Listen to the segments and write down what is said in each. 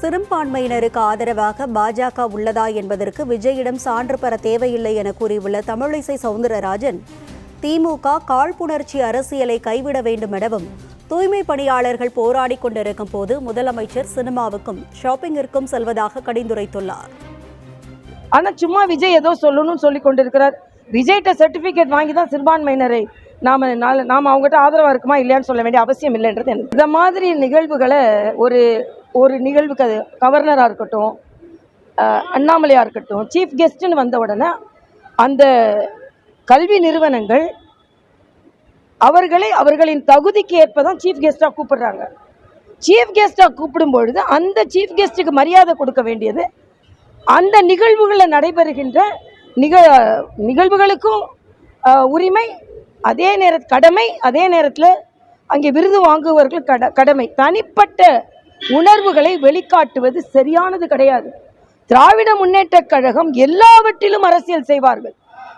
சிறுபான்மையினருக்கு ஆதரவாக பாஜக உள்ளதா என்பதற்கு விஜயிடம் சான்று பெற தேவையில்லை என கூறியுள்ள தமிழிசை சவுந்தரராஜன் திமுக காழ்ப்புணர்ச்சி அரசியலை கைவிட வேண்டும் எனவும் தூய்மை பணியாளர்கள் போராடிக் கொண்டிருக்கும் போது முதலமைச்சர் சினிமாவுக்கும் ஷாப்பிங்கிற்கும் செல்வதாக கடிந்துரைத்துள்ளார். ஆனா சும்மா விஜய் ஏதோ சொல்லணும்னு சொல்லி கொண்டிருக்கிறார். விஜய்கிட்ட சர்டிபிகேட் வாங்கி தான் சிறுபான்மையினரை நாம நாம அவங்ககிட்ட ஆதரவா இருக்குமா இல்லையான்னு சொல்ல வேண்டிய அவசியம் இல்லைன்றது இந்த மாதிரி நிகழ்வுகளை ஒரு ஒரு நிகழ்வுக்கு அது கவர்னராக இருக்கட்டும் அண்ணாமலையாக இருக்கட்டும் சீஃப் கெஸ்ட்டுன்னு வந்த உடனே அந்த கல்வி நிறுவனங்கள் அவர்களை அவர்களின் தகுதிக்கு ஏற்ப தான் சீஃப் கெஸ்ட்டாக கூப்பிடுறாங்க. சீஃப் கெஸ்ட்டாக கூப்பிடும் பொழுது அந்த சீஃப் கெஸ்ட்டுக்கு மரியாதை கொடுக்க வேண்டியது அந்த நிகழ்வுகளில் நடைபெறுகின்ற நிக நிகழ்வுகளுக்கும் உரிமை அதே நேர கடமை அதே நேரத்தில் அங்கே விருது வாங்குவவர்கள் கட கடமை. தனிப்பட்ட உணர்வுகளை வெளிக்காட்டுவது சரியானது கிடையாது. திராவிட முன்னேற்றக் கழகம் எல்லாவற்றிலும் அரசியல் செய்வார்கள்.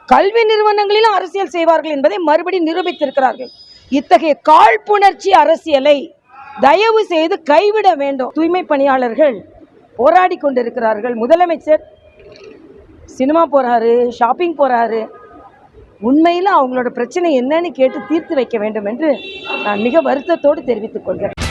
கல்வி நிறுவனங்களிலும் அரசியல் செய்வார்கள் என்பதை மறுபடி நிரூபித்திருக்கிறார்கள். இத்தகைய காழ்ப்புணர்ச்சி அரசியலை தயவு செய்து கைவிட வேண்டும். தூய்மை பணியாளர்கள் போராடி கொண்டிருக்கிறார்கள். முதலமைச்சர் சினிமா போறாரு ஷாப்பிங் போறாரு. உண்மையில் அவங்களோட பிரச்சனை என்னன்னு கேட்டு தீர்த்து வைக்க வேண்டும் என்று நான் மிக வருத்தத்தோடு தெரிவித்துக் கொள்கிறேன்.